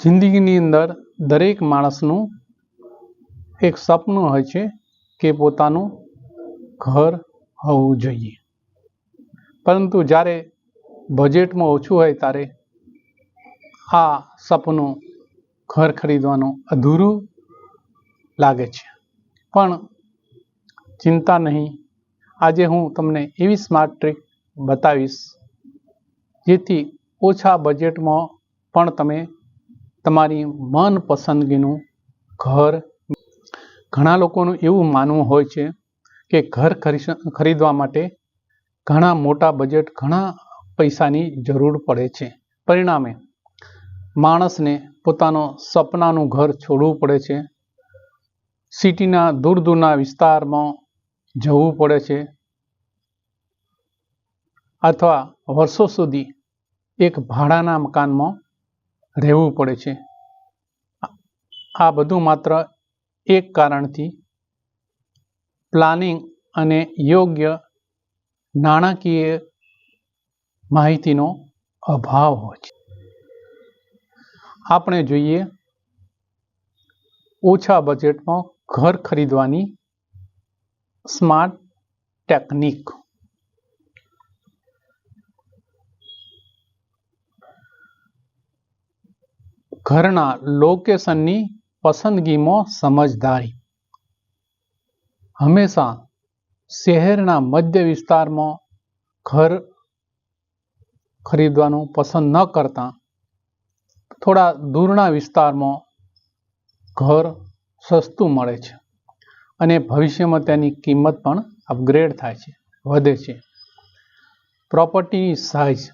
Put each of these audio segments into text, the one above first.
જિંદગીની અંદર દરેક માણસનું એક સપનું હોય છે કે પોતાનું ઘર હોવું જોઈએ. પરંતુ જ્યારે બજેટમાં ઓછું હોય ત્યારે આ સપનું ઘર ખરીદવાનું અધૂરું લાગે છે. પણ ચિંતા નહીં, આજે હું તમને એવી સ્માર્ટ ટ્રીક બતાવીશ, જેથી ઓછા બજેટમાં પણ તમે તમારી મનપસંદગીનું ઘર. ઘણા લોકોનું એવું માનવું હોય છે કે ઘર ખરીદવા માટે ઘણા મોટા બજેટ ઘણા પૈસાની જરૂર પડે છે. પરિણામે, માણસને પોતાનો સપનાનું ઘર છોડવું પડે છે. સિટીના દૂર દૂરના વિસ્તારમાં જવું પડે છે. અથવા વર્ષો સુધી એક ભાડાના મકાનમાં રહેવું પડે છે. આ બધું માત્ર એક કારણથી પ્લાનિંગ અને યોગ્ય નાણાકીય માહિતીનો અભાવ હોય છે. આપણે જોઈએ ઓછા બજેટમાં ઘર ખરીદવાની સ્માર્ટ ટેકનિક. ઘરના લોકેશનની પસંદગીમાં સમજદારી. હંમેશા શહેરના મધ્ય વિસ્તારમાં ઘર ખરીદવાનું પસંદ ન કરતા થોડા દૂરના વિસ્તારમાં ઘર સસ્તું મળે છે અને ભવિષ્યમાં તેની કિંમત પણ અપગ્રેડ થાય છે, વધે છે. પ્રોપર્ટીની સાઇઝ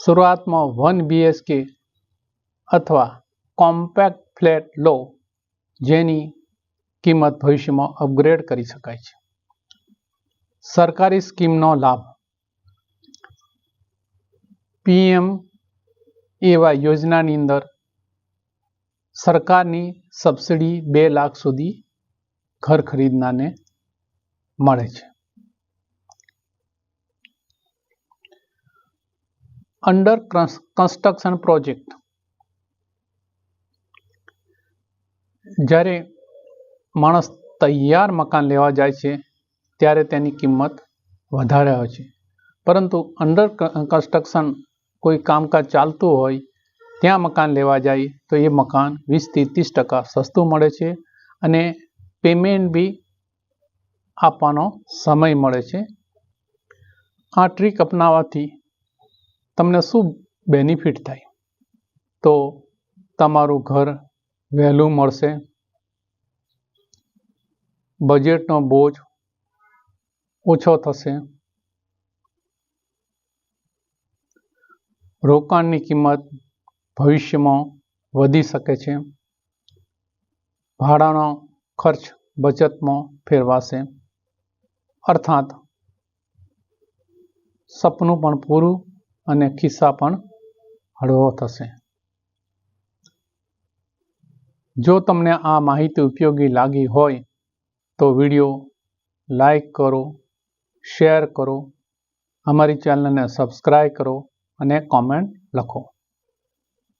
શરૂઆતમાં વન બીએચકે અથવા કોમ્પેક્ટ ફ્લેટ લો, જેની કિંમત ભવિષ્યમાં અપગ્રેડ કરી શકાય છે. સરકારી સ્કીમનો લાભ. પીએમ એવા યોજનાની અંદર સરકારની સબસિડી બે લાખ સુધી ઘર ખરીદનારને મળે છે. અંડર કન્સ્ટ્રક્શન પ્રોજેક્ટ જ્યારે માણસ તૈયાર મકાન લેવા જાય છે, ત્યારે તેની કિંમત વધારે હોય છે. પરંતુ અંડર કન્સ્ટ્રક્શન કોઈ કામકાજ ચાલતું હોય, ત્યાં મકાન લેવા જાય, તો એ મકાન વીસથી ત્રીસ ટકા સસ્તું મળે છે અને પેમેન્ટ બી આપવાનો સમય મળે છે. આ ટ્રીક અપનાવવાથી તમને શું બેનિફિટ થાય? તો તમારું ઘર વહેલું મળશે. બજેટનો બોજ ઓછો થશે. રોકાણની કિંમત ભવિષ્યમાં વધી શકે છે. ભાડાનો ખર્ચ બચતમાં ફેરવાશે. અર્થાત સપનું પણ પૂરું અને ખિસ્સા પણ હળવો થશે. જો તમને આ માહિતી ઉપયોગી લાગી હોય તો વીડિયો લાઈક કરો, શેર કરો, અમારી ચેનલને સબસ્ક્રાઈબ કરો અને કોમેન્ટ લખો.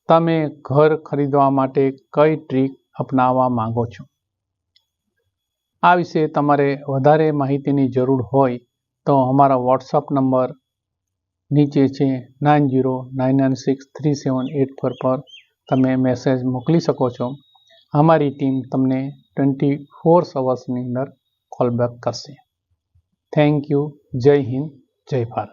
તમે ઘર ખરીદવા માટે કઈ ટ્રીક અપનાવવા માંગો છો? આ વિશે તમારે વધારે માહિતીની જરૂર હોય તો અમારા વોટ્સઅપ નંબર નીચે છે nine zero nine nine six three seven eight four પર તમે મેસેજ મોકલી શકો છો. અમારી ટીમ તમને ટ્વેન્ટી ફોર અવર્સની અંદર કોલ બેક કરશે. Thank you Jai Hind. જય ભારત.